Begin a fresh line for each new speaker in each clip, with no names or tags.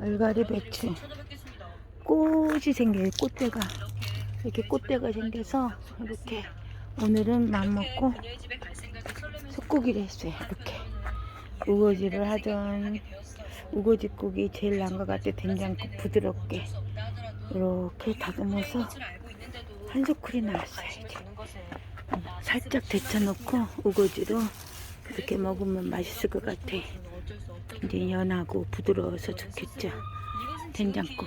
알가리 배추. 꽃이 생겨요 꽃대가. 이렇게 꽃대가 생겨서 이렇게 오늘은 맘먹고 속고기를 했어요 이렇게. 우거지를 하던 우거지국이 제일 나은 것 같아 된장국 부드럽게. 이렇게 다듬어서 한 소쿠리 나왔어요 이제. 음, 살짝 데쳐놓고 우거지로 그렇게 먹으면 맛있을 것 같아 이제 연하고 부드러워서 좋겠죠. 된장국.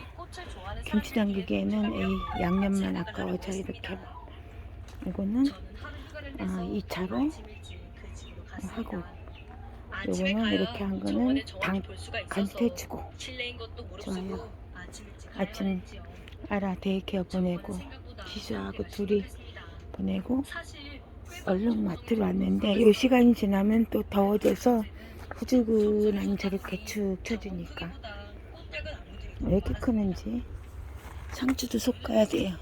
김치 담기기에는 에이, 양념만 아까워서 이렇게 먹- 이거는 아, 2차로 하고 요거는 이렇게 한 거는 당 간태치고 좋아요. 아침 알아 데이케어 보내고 지수하고 둘이 보내고 얼른 마트로 왔는데 요 시간이 지나면 또 더워져서 후줄근한 저렇게 축 쳐주니까. 왜 이렇게 크는지. 상추도 솎아야 돼요.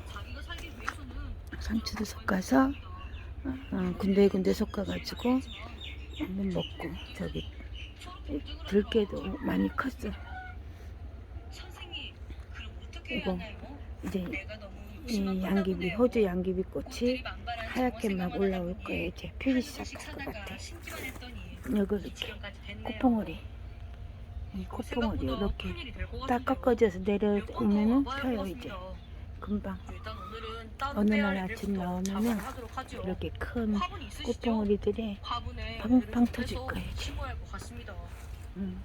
상추도 솎아서 어, 군데군데 솎아가지고 한번 먹고 저기. 들깨도 많이 컸어 이거 이제 이 양귀비 호주 양귀비 꽃이 하얗게 막 올라올 거예요. 이제 피기 시작할 것 같아 여기 이렇게 코봉오리 이. 코봉오리 이렇게 딱 꺾어져서 내려오면은 펴요 이제 금방 어느 날 아침 나오면은 이렇게 큰 꽃봉오리들이 팡팡 터질 거예요 이제. 음.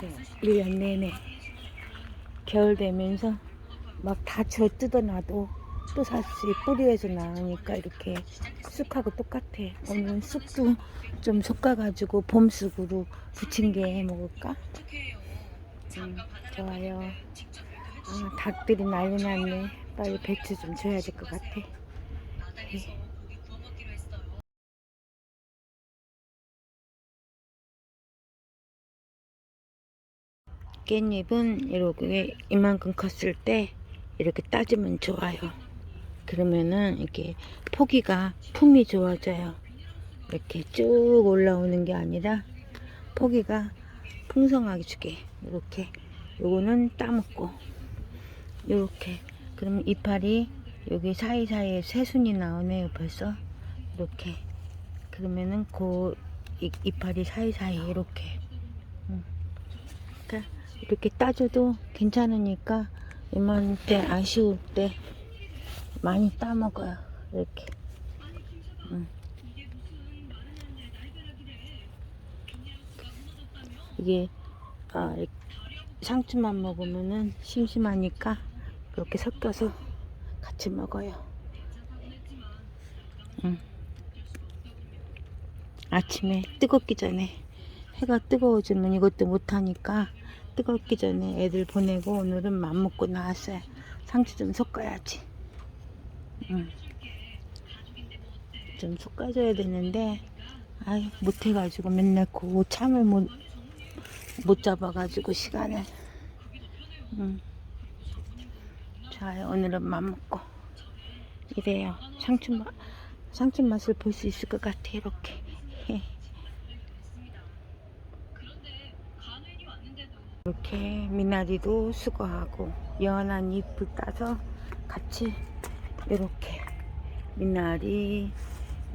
네, 1년 내내 겨울 되면서 막다저 뜯어놔도 또 사실 뿌리에서 나오니까 이렇게 쑥하고 똑같아. 오늘 쑥도 좀 솎아가지고 봄쑥으로 게해 먹을까? 음, 좋아요. 아, 닭들이 난리 났네. 빨리 배추 좀 줘야 될 것 같아. 예. 깻잎은 이렇게 이만큼 컸을 때 이렇게 따지면 좋아요. 그러면은 이렇게 포기가 품이 좋아져요. 이렇게 쭉 올라오는 게 아니라 포기가 풍성하게 주게. 이렇게 요거는 따먹고. 이렇게. 그러면 이파리 여기 사이사이에 새순이 나오네요 벌써. 이렇게. 그러면은 그 이- 이파리 사이사이 이렇게. 음. 그러니까 이렇게 따줘도 괜찮으니까 이맘때 아쉬울 때 많이 따먹어요 이렇게 음. 이게 아, 상추만 먹으면은 심심하니까 이렇게 섞여서 같이 먹어요 음. 아침에 뜨겁기 전에 해가 뜨거워지면 이것도 못하니까 뜨겁기 전에 애들 보내고 오늘은 맘 먹고 나왔어요. 상추 좀 섞어야지. 응. 좀 섞어줘야 되는데, 아유, 못해가지고 맨날 그 참을 못, 못 잡아가지고 시간을. 응. 좋아요. 오늘은 맘 먹고. 이래요. 상추 맛, 상추 맛을 볼 수 있을 것 같아, 이렇게. 이렇게 미나리도 수거하고 연한 잎을 따서 같이 이렇게 미나리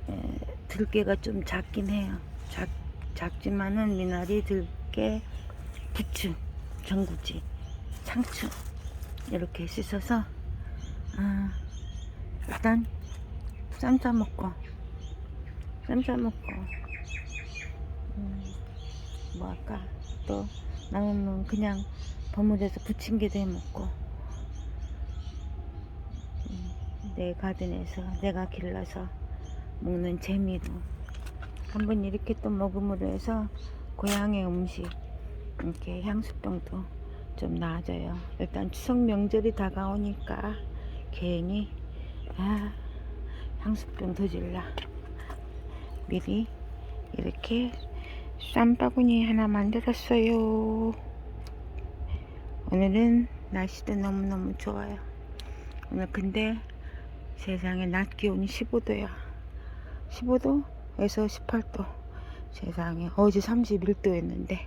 에, 들깨가 좀 작긴 해요. 작, 작지만은 미나리 들깨 부추 전구지 상추 이렇게 씻어서 아, 일단 쌈 싸 먹고 쌈 싸 먹고. 음, 뭐 할까? 또 남으면 그냥 버무려서 부침개도 해 먹고 음, 내 가든에서 내가 길러서 먹는 재미로 한번 이렇게 또 먹음으로 해서 고향의 음식 이렇게 향수병도 좀 나아져요 일단 추석 명절이 다가오니까 괜히 아 향수병 더질라 미리 이렇게 쌈바구니 하나 만들었어요. 오늘은 날씨도 너무너무 좋아요. 오늘 근데 세상에 낮 기온이 15도야. 15도에서 18도. 세상에 어제 31도였는데.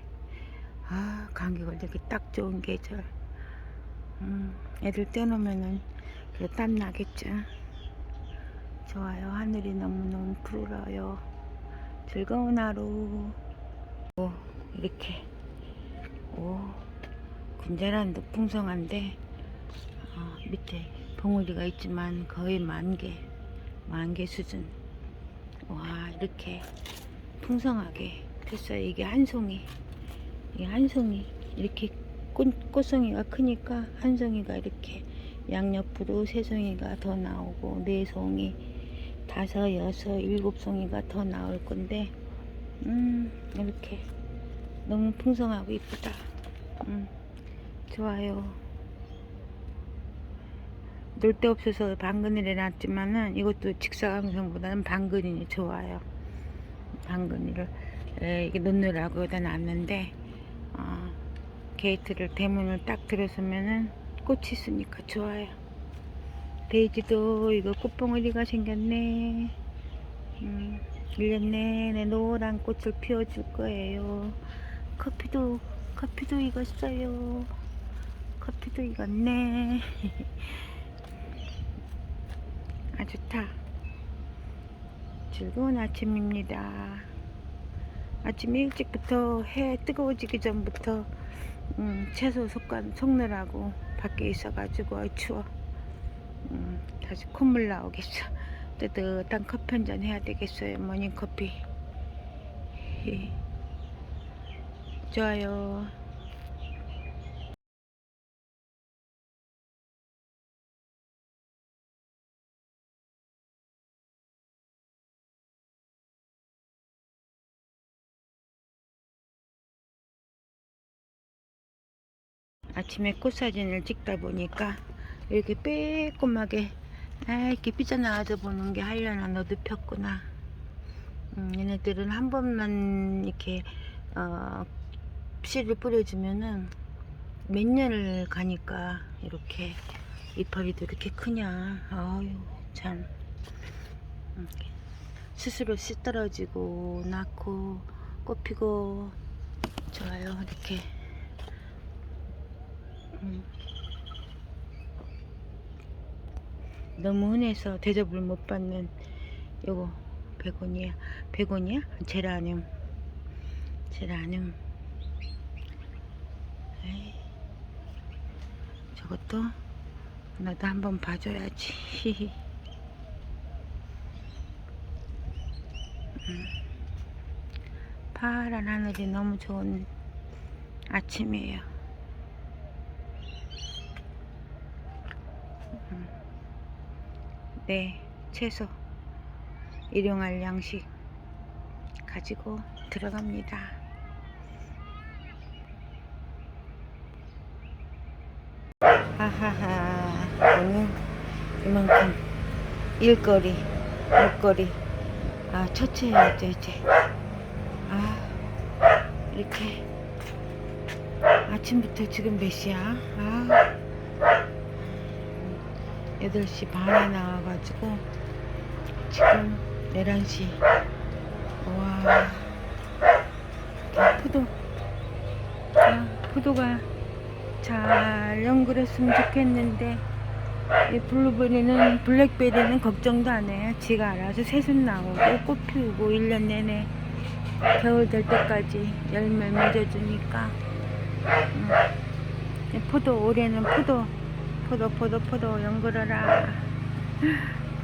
아 감기 걸리기 딱 좋은 계절. 음, 애들 떼놓으면은 그땀 나겠죠. 좋아요. 하늘이 너무너무 푸르러요. 즐거운 하루. 오 이렇게. 오 군자란도 풍성한데 어, 밑에 봉우리가 있지만 거의 만개 만개 수준. 와 이렇게 풍성하게 됐어요. 이게 한 송이. 이게 한 송이 이렇게 꽃, 꽃송이가 크니까 한 송이가 이렇게 양옆으로 세 송이가 더 나오고 네 송이 다섯 여섯 일곱 송이가 더 나올 건데 음 이렇게 너무 풍성하고 이쁘다. 음 좋아요 놀 데 없어서 방근을 해놨지만은 이것도 직사광선보다는 방근이 좋아요. 방근이를. 에, 이게 놓느라고 여기다 놨는데 어, 게이트를 대문을 딱 들어서면은 꽃이 있으니까 좋아요. 데이지도 이거 꽃봉오리가 생겼네. 음, 1년 내내 노란 꽃을 피워줄 거예요. 커피도 커피도 익었어요. 커피도 익었네 아 좋다. 즐거운 아침입니다. 아침 일찍부터 해 뜨거워지기 전부터 음, 채소 속간 속느라고 밖에 있어가지고 어이 추워. 음, 다시 콧물 나오겠어. 뜨뜻한 커피 한 잔 해야 되겠어요 모닝커피. 예. 좋아요 아침에 꽃 사진을 찍다 보니까 이렇게 빼꼼하게 아, 이렇게 삐져나와서 보는 게 하려나 너도 폈구나. 음, 얘네들은 한 번만 이렇게 어, 씨를 뿌려주면은 몇 년을 가니까 이렇게 이파리도 이렇게 크냐. 아유 참. 음, 스스로 씨 떨어지고 낳고 꽃 피고 좋아요. 이렇게. 음. 너무 흔해서 대접을 못 받는 요거 베고니아 베고니아 제라늄 제라늄 에이, 저것도 나도 한번 봐줘야지. 음. 파란 하늘이 너무 좋은 아침이에요 네, 채소 일용할 양식 가지고 들어갑니다. 하하하, 오늘 이만큼 일거리, 일거리, 아, 처치해야죠, 이제. 아, 이렇게. 아침부터 지금 몇 시야? 아. 8시 반에 나와가지고 지금 11시. 와. 포도. 아, 포도가 잘 연결했으면 좋겠는데 이 블루베리는 블랙베리는 걱정도 안 해요. 지가 알아서 새순 나오고 꽃 피우고 1년 내내 겨울 될 때까지 열매 맺어주니까. 음. 포도 올해는 포도 포도 포도 포도 연결하라.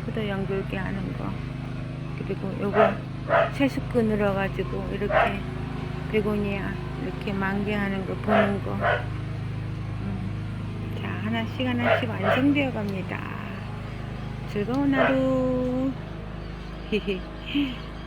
포도 연결기 하는 거. 그리고 요거 늘어 가지고 이렇게 베고니아 이렇게 만개하는 거 보는 거. 음. 자 하나씩 하나씩 완성되어 갑니다. 즐거운 하루. 히히